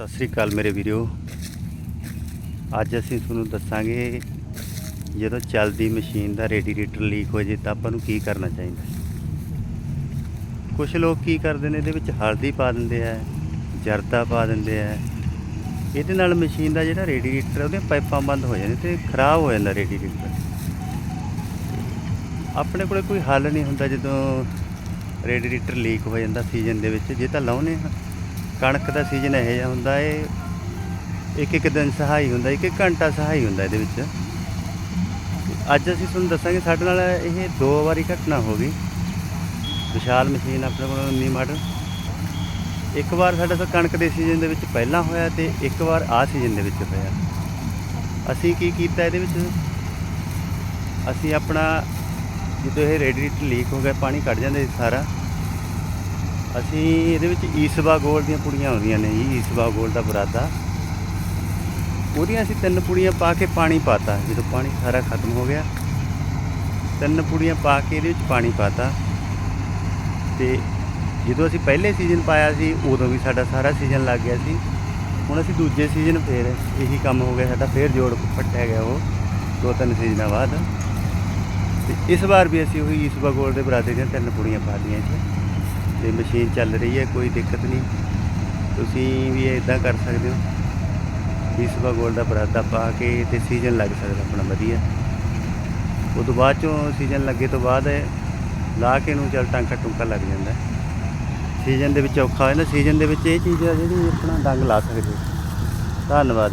ਸਤਿ ਸ੍ਰੀ ਅਕਾਲ ਮੇਰੇ ਵੀਰੋ। ਅੱਜ ਅਸੀਂ ਤੁਹਾਨੂੰ ਦੱਸਾਂਗੇ, ਜਦੋਂ ਚੱਲਦੀ ਮਸ਼ੀਨ ਦਾ ਰੇਡੀਏਟਰ ਲੀਕ ਹੋ ਜੇ ਤਾਂ ਆਪਾਂ ਨੂੰ ਕੀ ਕਰਨਾ ਚਾਹੀਦਾ। ਕੁਝ ਲੋਕ ਕੀ ਕਰਦੇ ਨੇ, ਇਹਦੇ ਵਿੱਚ ਹਲਦੀ ਪਾ ਦਿੰਦੇ ਆ, ਜਰਦਾ ਪਾ ਦਿੰਦੇ ਆ। ਇਹਦੇ ਨਾਲ ਮਸ਼ੀਨ ਦਾ ਜਿਹੜਾ ਰੇਡੀਏਟਰ ਉਹਦੀਆਂ ਪਾਈਪਾਂ ਬੰਦ ਹੋ ਜਾਂਦੀਆਂ ਤੇ ਖਰਾਬ ਹੋ ਜਾਂਦਾ ਰੇਡੀਏਟਰ। ਆਪਣੇ ਕੋਲੇ ਕੋਈ ਹੱਲ ਨਹੀਂ ਹੁੰਦਾ ਜਦੋਂ ਰੇਡੀਏਟਰ ਲੀਕ ਹੋ ਜਾਂਦਾ ਸੀਜ਼ਨ ਦੇ ਵਿੱਚ, ਜੇ ਤਾਂ ਲਾਉਨੇ ਆ ਕਣਕ ਦਾ ਸੀਜ਼ਨ ਇਹੋ ਜਿਹਾ ਹੁੰਦਾ ਏ ਇੱਕ ਇੱਕ ਦਿਨ ਸਹਾਈ ਹੁੰਦਾ, ਇੱਕ ਇੱਕ ਘੰਟਾ ਸਹਾਈ ਹੁੰਦਾ ਇਹਦੇ ਵਿੱਚ। ਅੱਜ ਅਸੀਂ ਤੁਹਾਨੂੰ ਦੱਸਾਂਗੇ ਸਾਡੇ ਨਾਲ ਇਹ ਦੋ ਵਾਰੀ ਘਟਨਾ ਹੋ ਗਈ। ਵਿਸ਼ਾਲ ਮਸ਼ੀਨ ਆਪਣੇ ਕੋਲ 19 ਮਾਡਲ। ਇੱਕ ਵਾਰ ਸਾਡਾ ਤਾਂ ਕਣਕ ਦੇ ਸੀਜ਼ਨ ਦੇ ਵਿੱਚ ਪਹਿਲਾਂ ਹੋਇਆ ਤੇ ਇੱਕ ਵਾਰ ਆਹ ਸੀਜ਼ਨ ਦੇ ਵਿੱਚ ਹੋਇਆ। ਅਸੀਂ ਕੀ ਕੀਤਾ ਇਹਦੇ ਵਿੱਚ? ਅਸੀਂ ਆਪਣਾ, ਜਦੋਂ ਇਹ ਰੇਡੀਏਟਰ ਲੀਕ ਹੋ ਗਿਆ, ਪਾਣੀ ਕੱਢ ਜਾਂਦੇ ਸਾਰਾ। ਅਸੀਂ ਇਹਦੇ ਵਿੱਚ ਈਸਵਾ ਗੋਲ ਦੀਆਂ ਪੁੜੀਆਂ ਆਉਂਦੀਆਂ ਨੇ ਜੀ, ਈਸਵਾ ਗੋਲ ਦਾ ਬਰਾਦਾ। ਉਹਦੀਆਂ ਅਸੀਂ ਤਿੰਨ ਪੁੜੀਆਂ ਪਾ ਕੇ ਪਾਣੀ ਪਾਤਾ। ਜਦੋਂ ਪਾਣੀ ਸਾਰਾ ਖਤਮ ਹੋ ਗਿਆ, ਤਿੰਨ ਪੁੜੀਆਂ ਪਾ ਕੇ ਇਹਦੇ ਵਿੱਚ ਪਾਣੀ ਪਾਤਾ। ਤੇ ਜਦੋਂ ਅਸੀਂ ਪਹਿਲੇ ਸੀਜ਼ਨ ਪਾਇਆ ਸੀ, ਉਦੋਂ ਵੀ ਸਾਡਾ ਸਾਰਾ ਸੀਜ਼ਨ ਲੱਗ ਗਿਆ ਸੀ। ਹੁਣ ਅਸੀਂ ਦੂਜੇ ਸੀਜ਼ਨ ਫੇਰ ਇਹੀ ਕੰਮ ਹੋ ਗਿਆ, ਸਾਡਾ ਫੇਰ ਜੋੜ ਪੱਟਿਆ ਗਿਆ ਉਹ, ਦੋ ਤਿੰਨ ਸੀਜ਼ਨਾਂ ਬਾਅਦ। ਤੇ ਇਸ ਵਾਰ ਵੀ ਅਸੀਂ ਉਹੀ ਈਸਵਾ ਗੋਲ ਦੇ ਬਰਾਦੇ ਦੀਆਂ ਤਿੰਨ ਪੁੜੀਆਂ ਪਾ ਦਿੱਤੀਆਂ ਇੱਥੇ। ਤੇ ਮਸ਼ੀਨ ਚੱਲ ਰਹੀ ਹੈ, ਕੋਈ ਦਿੱਕਤ ਨਹੀਂ। ਤੁਸੀਂ ਵੀ ਇਦਾਂ ਕਰ ਸਕਦੇ ਹੋ। ਈਸਬਾ ਗੋਲ ਦਾ ਬਰਾਦਾ ਪਾ ਕੇ ਤੇ ਸੀਜ਼ਨ ਲੱਗ ਸਕਦਾ ਆਪਣਾ ਵਧੀਆ। ਉਹ ਤੋਂ ਬਾਅਦ ਚੋਂ ਸੀਜ਼ਨ ਲੱਗੇ ਤੋਂ ਬਾਅਦ ਲਾ ਕੇ ਨੂੰ ਚੱਲ ਟਾਂਕਾ ਟੁੰਕਾ ਲੱਗ ਜਾਂਦਾ। ਸੀਜ਼ਨ ਦੇ ਵਿੱਚ ਔਖਾ ਹੋ ਜਾਂਦਾ ਸੀਜ਼ਨ ਦੇ ਵਿੱਚ ਇਹ ਚੀਜ਼ ਆ ਜਿਹੜੀ ਆਪਣਾ ਡੰਗ ਲਾ ਸਕਦੇ ਹੋ। ਧੰਨਵਾਦ।